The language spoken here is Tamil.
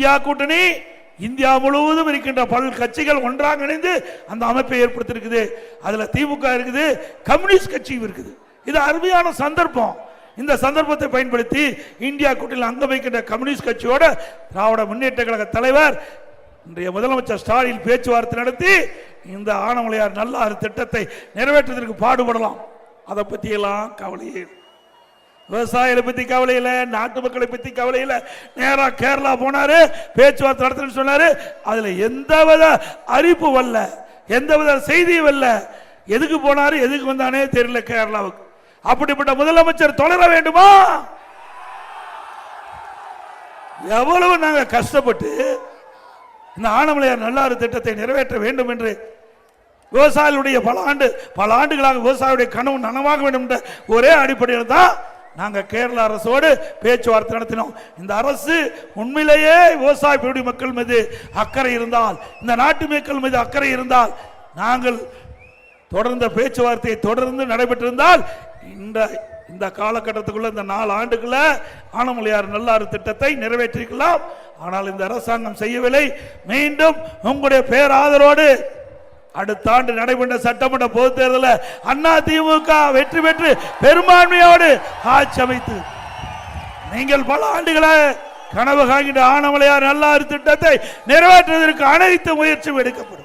இந்தியா கூட்டணி இந்தியா முழுவதும் இருக்கின்ற பல் கட்சிகள் ஒன்றாக இணைந்து அந்த அமைப்பை ஏற்படுத்தியிருக்குது. அதுல திமுக இருக்குது கம்யூனிஸ்ட் கட்சியும் இருக்குது. இது அருமையான சந்தர்ப்பம். இந்த சந்தர்ப்பத்தை பயன்படுத்தி இந்தியா கூட்டணியில் அங்க வைக்கின்ற கம்யூனிஸ்ட் கட்சியோட திராவிட முன்னேற்ற கழக தலைவர் இன்றைய முதலமைச்சர் ஸ்டாலின் பேச்சுவார்த்தை நடத்தி இந்த ஆனமலையார் நல்லாறு திட்டத்தை நிறைவேற்றுவதற்கு பாடுபடலாம். அதை பற்றியெல்லாம் கவலையே விவசாயிகளை பத்தி கவலை இல்ல நாட்டு மக்களை பத்தி கவலை இல்ல. நேரா கேரளா போனாரு பேச்சுவார்த்தை நடத்துன்னு சொன்னாரு. அதுல எந்தவித அறிப்பு வரல எந்த வித செய்தியும் வரல. எதுக்கு போனாரு எதுக்கு வந்தானே தெரியல கேரளாவுக்கு. அப்படிப்பட்ட முதலமைச்சர் தொடர வேண்டுமா? எவ்வளவு நாங்கள் கஷ்டப்பட்டு இந்த ஆனமலையார் நல்லாறு திட்டத்தை நிறைவேற்ற வேண்டும் என்று விவசாயிகளுடைய பல ஆண்டு பல ஆண்டுகளாக விவசாயியுடைய கனவு நனவாக வேண்டும் என்ற ஒரே அடிப்படையில் தான் நாங்கள் கேரள அரசோடு பேச்சுவார்த்தை நடத்தினோம். இந்த அரசு உண்மையிலேயே விவசாய பிடி மக்கள் மீது அக்கறை இருந்தால் இந்த நாட்டு மக்கள் மீது அக்கறை இருந்தால் நாங்கள் தொடர்ந்த பேச்சுவார்த்தையை தொடர்ந்து நடைபெற்றிருந்தால் இந்த இந்த காலகட்டத்துக்குள்ள இந்த நாலு ஆண்டுக்குள்ள ஆனமலையார் நல்லாறு திட்டத்தை நிறைவேற்றிருக்கலாம். ஆனால் இந்த அரசாங்கம் செய்யவில்லை. மீண்டும் உங்களுடைய பேராதரோடு அடுத்த ஆண்டு நடைபெற்ற சட்டமன்ற பொது தேர்தலில் அண்ணா திமுக வெற்றி பெற்று பெரும்பான்மையோடு ஆட்சி அமைத்து நீங்கள் பல ஆண்டுகளாக கனவு காண்கின்ற ஆனமலையார் நல்லாறு திட்டத்தை நிறைவேற்றுவதற்கு அனைத்து முயற்சியும் எடுக்கப்படும்.